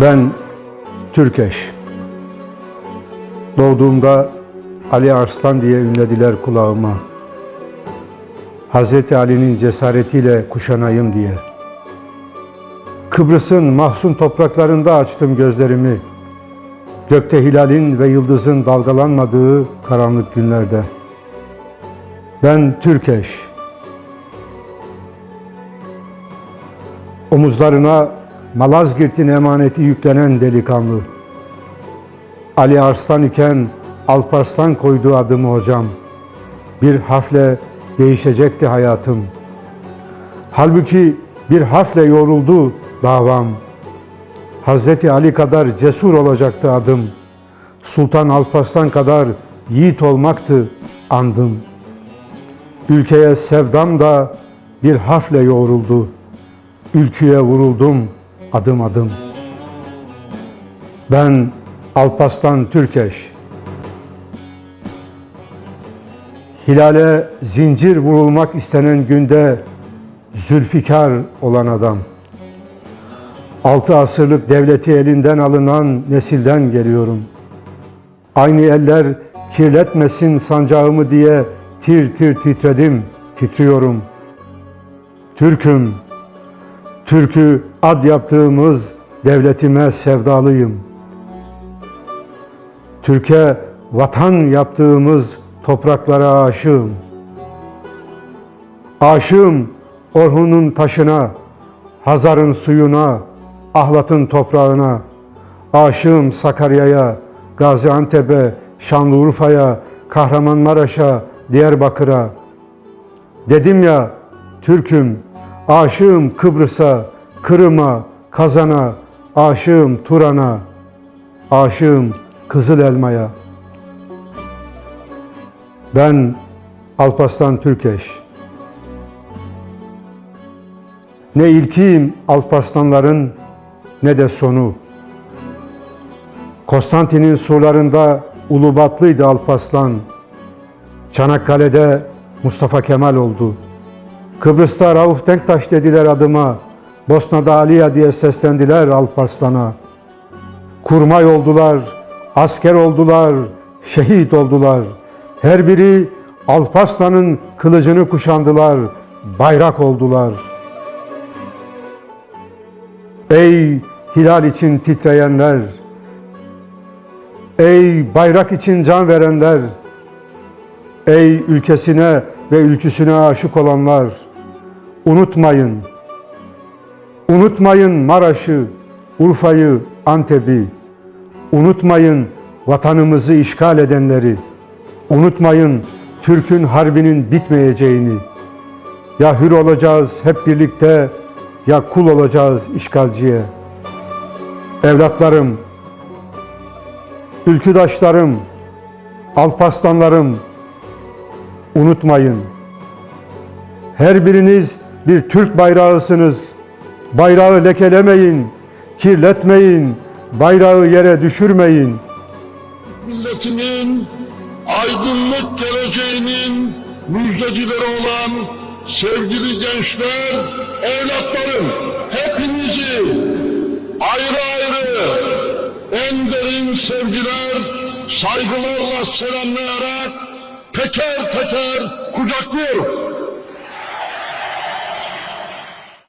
Ben Türkeş. Doğduğumda Ali Arslan diye ünlediler kulağıma. Hazreti Ali'nin cesaretiyle kuşanayım diye. Kıbrıs'ın mahzun topraklarında açtım gözlerimi. Gökte hilalin ve yıldızın dalgalanmadığı karanlık günlerde. Ben Türkeş. Omuzlarına Malazgirt'in emaneti yüklenen delikanlı. Ali Arslan iken Alparslan koydu adımı hocam. Bir harfle değişecekti hayatım. Halbuki bir harfle yoruldu davam. Hazreti Ali kadar cesur olacaktı adım. Sultan Alparslan kadar yiğit olmaktı andım. Ülkeye sevdam da bir harfle yoğruldu. Ülküye vuruldum adım adım. Ben Alpaslan Türkeş. Hilale zincir vurulmak istenen günde Zülfikar olan adam. Altı asırlık devleti elinden alınan nesilden geliyorum. Aynı eller kirletmesin sancağımı diye tir tir titredim, titriyorum. Türk'üm, Türk'ü ad yaptığımız devletime sevdalıyım. Türkiye vatan yaptığımız topraklara aşığım. Aşığım Orhun'un taşına, Hazar'ın suyuna, Ahlat'ın toprağına. Aşığım Sakarya'ya, Gaziantep'e, Şanlıurfa'ya, Kahramanmaraş'a, Diyarbakır'a. Dedim ya, Türk'üm, aşığım Kıbrıs'a, Kırım'a, Kazan'a, aşığım Turan'a, aşığım Kızıl Elma'ya. Ben Alparslan Türkeş. Ne ilkiyim Alparslanların ne de sonu. Konstantin'in surlarında Ulubatlıydı Alparslan. Çanakkale'de Mustafa Kemal oldu. Kıbrıs'ta Rauf Denktaş dediler adıma. Bosna'da Aliya diye seslendiler Alparslan'a. Kurmay oldular, asker oldular, şehit oldular. Her biri Alparslan'ın kılıcını kuşandılar, bayrak oldular. Ey hilal için titreyenler, ey bayrak için can verenler, ey ülkesine ve ülküsüne aşık olanlar, unutmayın, unutmayın Maraş'ı, Urfa'yı, Antep'i, unutmayın vatanımızı işgal edenleri, unutmayın Türk'ün harbinin bitmeyeceğini. Ya hür olacağız hep birlikte ya kul olacağız işgalciye. Evlatlarım, ülküdaşlarım, alpaslanlarım, unutmayın. Her biriniz bir Türk bayrağısınız. Bayrağı lekelemeyin, kirletmeyin, bayrağı yere düşürmeyin. milletinin aydınlık geleceğinin müjdecileri olan sevgili gençler, evlatlarım, hepinizi ayrı ayrı en derin sevgiler, saygılarla selamlayarak teker teker kucaklıyorum.